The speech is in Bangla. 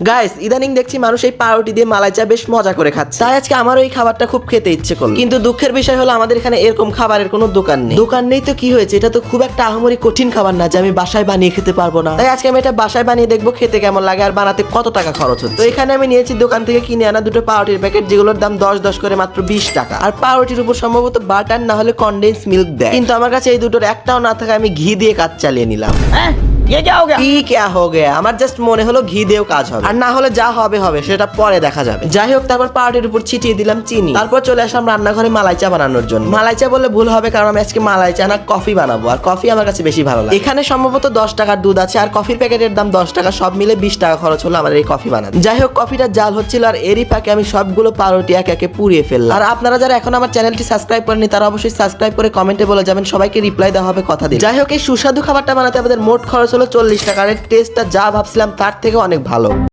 গাইস ইদানিং দেখছি মানুষ এই পাউরুটি দিয়ে মালাই চা বেশ মজা করে খাচ্ছে। তাই আজকে আমারও এই খাবারটা খুব খেতে ইচ্ছে করল। কিন্তু দুঃখের বিষয় হলো আমাদের এখানে এরকম খাবারের কোনো দোকান নেই। দোকান নেই তো কি হয়েছে? এটা তো খুব একটা আহামরি কঠিন খাবার না যে আমি বাসায় বানিয়ে খেতে পারব না। তাই আজকে আমি এটা বাসায় বানিয়ে দেখব, খেতে কেমন লাগে আর বানাতে কত টাকা খরচ হচ্ছে। তো এখানে আমি নিয়েছি দোকান থেকে কিনে আনা দুটো পাউরুটির প্যাকেট, যেগুলোর দাম দশ দশ করে মাত্র বিশ টাকা। আর পাউরুটির উপর সম্ভবত বাটার না হলে কনডেন্স মিল্ক দেয়। কিন্তু আমার কাছে এই দুটোর একটাও না থাকে আমি ঘি দিয়ে কাজ চালিয়ে নিলাম। हैं ये क्या हो गया কি কেয়া হো গেয়া আমার জাস্ট মনে হলো ঘি দিয়েও কাজ হবে আর না হলে যা হবে হবে সেটা পরে দেখা যাবে যাই হোক তারপর পাউরুটির উপর ছিটিয়ে দিলাম চিনি তারপর চলে আসলাম রান্নাঘরে মালাই চা বানানোর জন্য মালাই চা বললে ভুল হবে কারণ আমি আজকে মালাই চা না কফি বানাবো আর কফি আমার কাছে বেশি ভালো লাগে এখানে সম্ভবত দশ টাকার দুধ আছে আর কফির প্যাকেটের দাম দশ টাকা সব মিলে বিশ টাকা খরচ হলো আমার এই কফি বানাতে যাই হোক কফিটা জাল হচ্ছিল আর এরই ফাঁকে আমি সবগুলো পাউরুটি একে একে পুড়িয়ে ফেললাম আর আপনারা যারা এখন আমার চ্যানেলটি সাবস্ক্রাইব করেনি তারা অবশ্যই সাবস্ক্রাইব করে কমেন্টে বলে যাবেন সবাইকে রিপ্লাই দেওয়া হবে কথা দিন যাই হোক এই সুস্বাদু খাবারটা বানাতে আমাদের মোট খরচ হলো চল্লিশ টাকা। আর টেস্টটা যা ভাবছিলাম তার থেকে অনেক ভালো।